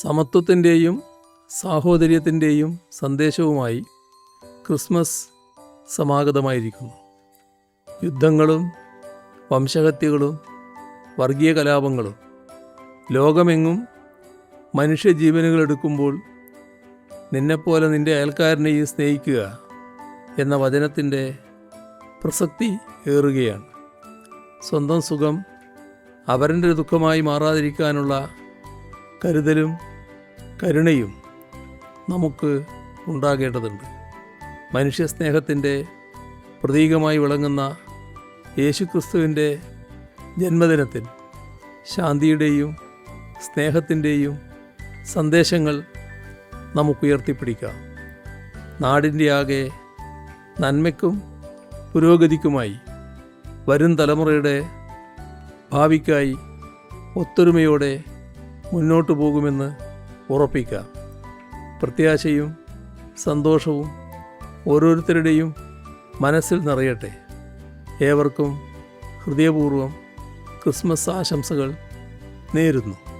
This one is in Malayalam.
സമത്വത്തിന്റെയും സാഹോദര്യത്തിന്റെയും സന്ദേശവുമായി ക്രിസ്മസ് സമാഗതമായിരിക്കുന്നു. യുദ്ധങ്ങളും വംശഹത്യകളും വർഗീയ കലാപങ്ങളും ലോകമെങ്ങും മനുഷ്യജീവനുകൾ എടുക്കുമ്പോൾ നിന്നെപ്പോലെ നിന്റെ അയൽക്കാരനെയും സ്നേഹിക്കുക എന്ന വചനത്തിന്റെ പ്രസക്തി ഏറുകയാണ്. സ്വന്തം സുഖം അവരന്റെ ദുഃഖമായി മാറാതിരിക്കാനുള്ള കരുതലും കരുണയും നമുക്ക് ഉണ്ടാകേണ്ടതുണ്ട്. മനുഷ്യസ്നേഹത്തിന്റെ പ്രതീകമായി വിളങ്ങുന്ന യേശുക്രിസ്തുവിന്റെ ജന്മദിനത്തിൽ ശാന്തിയുടെയും സ്നേഹത്തിന്റെയും സന്ദേശങ്ങൾ നമുക്കുയർത്തിപ്പിടിക്കാം. നാടിന്റെ ആകെ നന്മയ്ക്കും പുരോഗതിക്കുമായി വരും തലമുറയുടെ ഭാവിക്കായി ഒത്തൊരുമയോടെ മുന്നോട്ടു പോകുമെന്ന് ഉറപ്പിക്കാം. പ്രത്യാശയും സന്തോഷവും ഓരോരുത്തരുടെയും മനസ്സിൽ നിറയട്ടെ. ഏവർക്കും ഹൃദയപൂർവം ക്രിസ്മസ് ആശംസകൾ നേരുന്നു.